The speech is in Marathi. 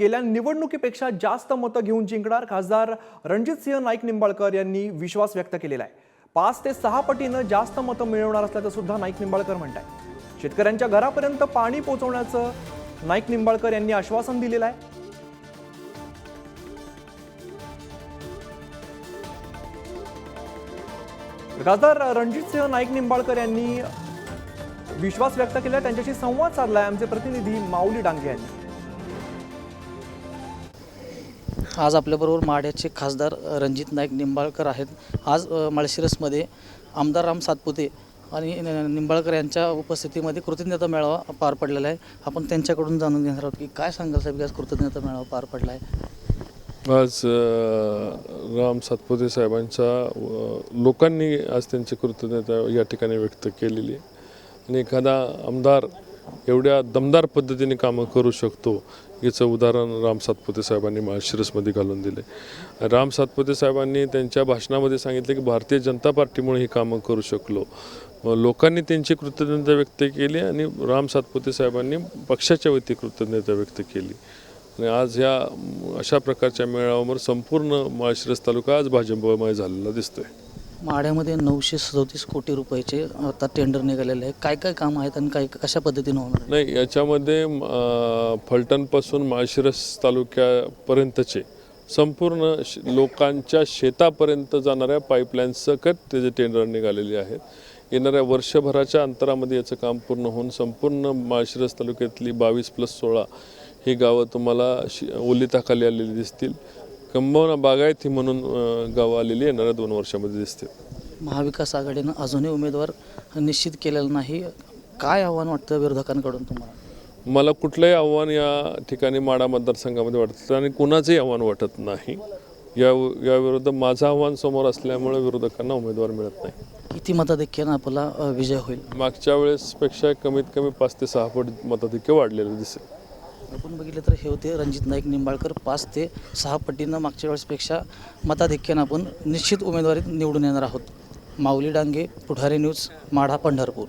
गेल्या निवडणुकीपेक्षा जास्त मतं घेऊन जिंकणार खासदार रणजितसिंह नाईक निंबाळकर यांनी विश्वास व्यक्त केलेला आहे. पाच ते सहा पटीनं जास्त मतं मिळवणार असल्याचं सुद्धा नाईक निंबाळकर म्हणतात शेतकऱ्यांच्या घरापर्यंत पाणी पोहोचवण्याचं नाईक निंबाळकर यांनी आश्वासन दिलेलं आहे. खासदार रणजितसिंह नाईक निंबाळकर यांनी विश्वास व्यक्त केला त्यांच्याशी संवाद साधलाय. आमचे प्रतिनिधी माऊली डांगे यांनी. आज आपल्याबरोबर माढ्याचे खासदार रणजित नाईक निंबाळकर आहेत. आज माळशिरसमध्ये आमदार राम सातपुते आणि निंबाळकर यांच्या उपस्थितीमध्ये कृतज्ञता मेळावा पार पडलेला आहे. आपण त्यांच्याकडून जाणून घेणार आहोत की काय सांगाल साहेब की आज कृतज्ञता मेळावा पार पडला आहे? आज राम सातपुते साहेबांच्या लोकांनी आज त्यांची कृतज्ञता या ठिकाणी व्यक्त केलेली आहे. आणि एखादा आमदार एवढ्या दमदार पद्धतीने कामं करू शकतो याचं उदाहरण राम सातपुते साहेबांनी माळशिरसमध्ये घालून दिले राम सातपुते साहेबांनी त्यांच्या भाषणामध्ये सांगितले की भारतीय जनता पार्टीमुळे ही कामं करू शकलो. लोकांनी त्यांची कृतज्ञता व्यक्त केली आणि राम सातपुते साहेबांनी पक्षाच्या वती कृतज्ञता व्यक्त केली. आणि आज ह्या अशा प्रकारच्या मेळाव्यावर संपूर्ण माळशिरस तालुका आज भाजपमय झालेला दिसतोय. माढ्यामध्ये नऊशे सदोतीस कोटी रुपयाचे आता टेंडर निघालेले आहे काय काय काम आहेत आणि काय कशा पद्धतीने होणार आहे नाही याच्यामध्ये अ, फलटणपासून माळशिरस तालुक्यापर्यंतचे संपूर्ण श- लोकांच्या शेतापर्यंत जाणाऱ्या पाईपलाईन सकट त्याचे टेंडर निघालेले आहेत. येणाऱ्या वर्षभराच्या अंतरामध्ये याचं काम पूर्ण होऊन संपूर्ण माळशिरस तालुक्यातली बावीस प्लस सोळा ही गावं तुम्हाला शि ओलिताखाली आलेली दिसतील. कंबावना बागायती म्हणून गावं आलेली येणाऱ्या दोन वर्षामध्ये दिसतील महाविकास आघाडीनं अजूनही उमेदवार निश्चित केलेला नाही. काय आव्हान वाटतं विरोधकांकडून तुम्हाला? मला कुठलंही आव्हान या ठिकाणी माडा मतदारसंघामध्ये वाटतं आणि कुणाचंही आव्हान वाटत नाही. या याविरुद्ध माझं आव्हान समोर असल्यामुळे विरोधकांना उमेदवार मिळत नाही. किती मताधिक्यानं आपला विजय होईल? मागच्या वेळेसपेक्षा कमीत कमी पाच ते सहा पट मताधिक्य वाढलेलं दिसेल. आपण बघितलं तर हे होते रणजित नाईक निंबाळकर पाच ते सहा पटीनं मागच्या वेळेसपेक्षा मताधिक्यानं आपण निश्चित उमेदवारीत निवडून येणार आहोत. माऊली डांगे पुढारी न्यूज माढा पंढरपूर.